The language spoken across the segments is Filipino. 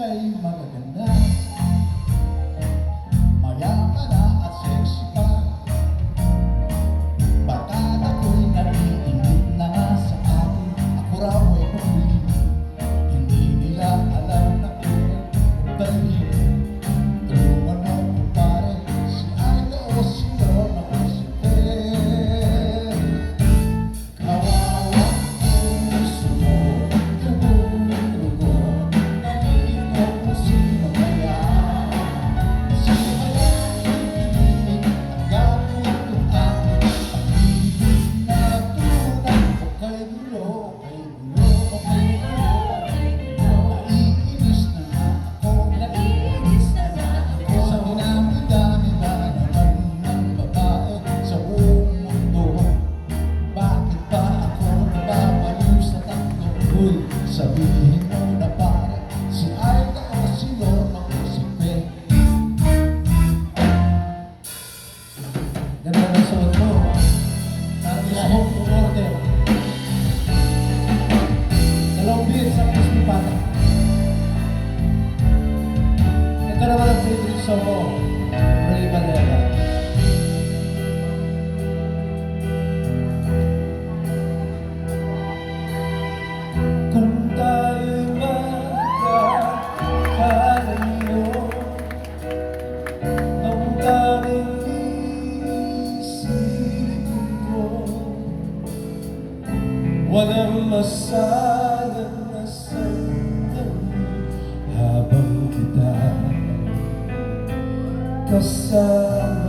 kulay magaganda. Walang masalang na sandali Habang kita kasama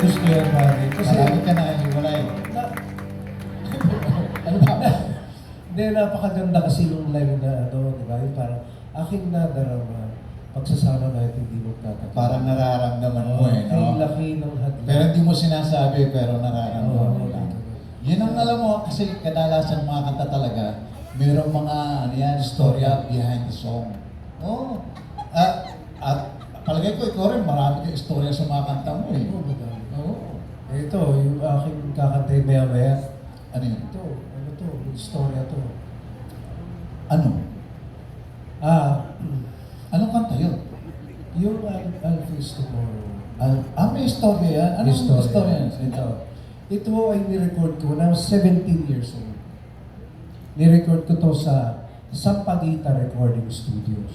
ko gusto yan, pare? Kasi Marami ka na hiwalay. na, Ano ba? Hindi, napakaganda kasi yung live na ano, di ba? Yung parang aking nadarama, pagsasama natin hindi mo tatapos. Parang nararamdaman mo eh, no? laki ng hadlang. Pero hindi mo sinasabi, pero nararamdaman mo lang. Yun ang alam mo, kasi kadalasan mga kanta talaga, mayroong mga, ano yan, storya behind the song. Oo. At, at palagay ko, ikaw rin, marami kang istorya sa mga kanta mo eh. Oo, madami. Ito, yung aking kakantay maya-maya. Ano yun? Ito, ano to, istorya to. Ano? Ah, Anong kanta yun? yung Al Alphys Tomorrow. Al- ah, may istorya yan? Anong Istorya. istorya yan? Ito. Ito ay nirecord ko when I was 17 years old. Nirecord ko to sa Sampaguita Recording Studios.